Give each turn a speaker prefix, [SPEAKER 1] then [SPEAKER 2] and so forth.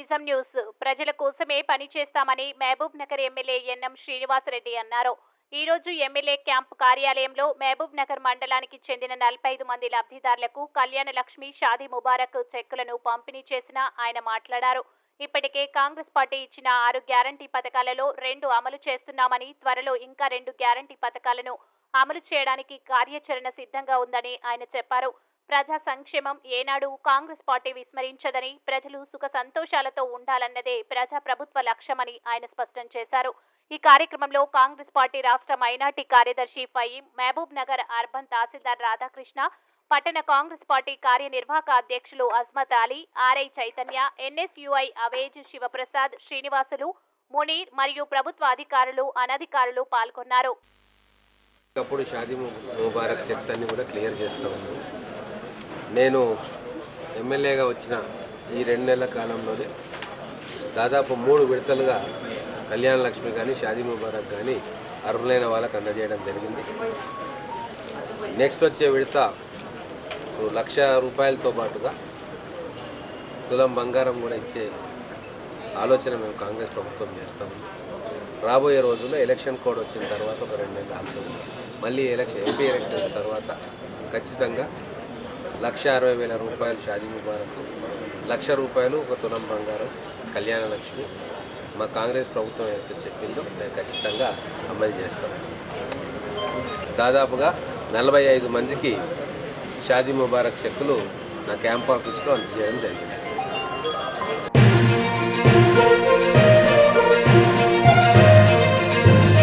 [SPEAKER 1] నిజం న్యూస్. ప్రజల కోసమే చేస్తామని మహబూబ్ నగర్ ఎమ్మెల్యే ఎన్ఎం శ్రీనివాసరెడ్డి అన్నారు. ఈ రోజు ఎమ్మెల్యే క్యాంపు కార్యాలయంలో మహబూబ్ నగర్ మండలానికి చెందిన నలభై ఐదు మంది లబ్ధిదారులకు కళ్యాణ లక్ష్మి షాదీ ముబారక్ చెక్కులను పంపిణీ చేసిన ఆయన మాట్లాడారు. ఇప్పటికే కాంగ్రెస్ పార్టీ ఇచ్చిన ఆరు గ్యారంటీ పథకాలలో రెండు అమలు చేస్తున్నామని త్వరలో ఇంకా రెండు గ్యారంటీ పథకాలను అమలు చేయడానికి కార్యాచరణ సిద్ధంగా ఉందని ఆయన చెప్పారు. ప్రజా సంక్షేమం ఏనాడు కాంగ్రెస్ పార్టీ విస్మరించదని ప్రజలు సుఖ సంతోషాలతో ఉండాలన్నదే ప్రజా ప్రభుత్వ లక్ష్యమని ఆయన స్పష్టం చేశారు. ఈ కార్యక్రమంలో కాంగ్రెస్ పార్టీ రాష్ట్ర మైనార్టీ కార్యదర్శి ఫయీం మహబూబ్ నగర్ అర్బన్ తహసీల్దార్ రాధాకృష్ణ పట్టణ కాంగ్రెస్ పార్టీ కార్యనిర్వాహక అధ్యక్షులు అజ్మత్ అలీ ఆర్ఐ చైతన్య ఎన్ఎస్యుఐ అవేజ్ శివప్రసాద్ శ్రీనివాసులు మునీర్ మరియు ప్రభుత్వ అధికారులు అనధికారులు పాల్గొన్నారు.
[SPEAKER 2] అప్పుడు షాదీ ముబారక్ చెక్స్ అన్ని కూడా క్లియర్ చేస్తూ ఉన్నాం నేను ఎమ్మెల్యేగా వచ్చిన ఈ రెండు నెలల కాలంలోనే దాదాపు మూడు విడతలుగా కళ్యాణ లక్ష్మి కానీ షాదీ ముబారక్ కానీ అర్హులైన వాళ్ళకి అందజేయడం జరిగింది. నెక్స్ట్ వచ్చే విడత లక్ష రూపాయలతో పాటుగా తులం బంగారం కూడా ఇచ్చే ఆలోచన మేము కాంగ్రెస్ ప్రభుత్వం చేస్తాము రాబోయే రోజుల్లో ఎలక్షన్ కోడ్ వచ్చిన తర్వాత ఒక రెండు నెలలు ఆగుతుంది మళ్ళీ ఎలక్షన్ ఎంపీ ఎలక్షన్స్ తర్వాత ఖచ్చితంగా లక్ష అరవై వేల రూపాయలు షాదీ ముబారక్ లక్ష రూపాయలు ఒక తులం బంగారం కళ్యాణ లక్ష్మి మా కాంగ్రెస్ ప్రభుత్వం ఏదైతే చెప్పిందో మేము ఖచ్చితంగా అమలు చేస్తాం. దాదాపుగా నలభై ఐదు మందికి షాదీ ముబారక్ చెక్కులు నా క్యాంప్ ఆఫీస్లో అందజేయడం జరిగింది.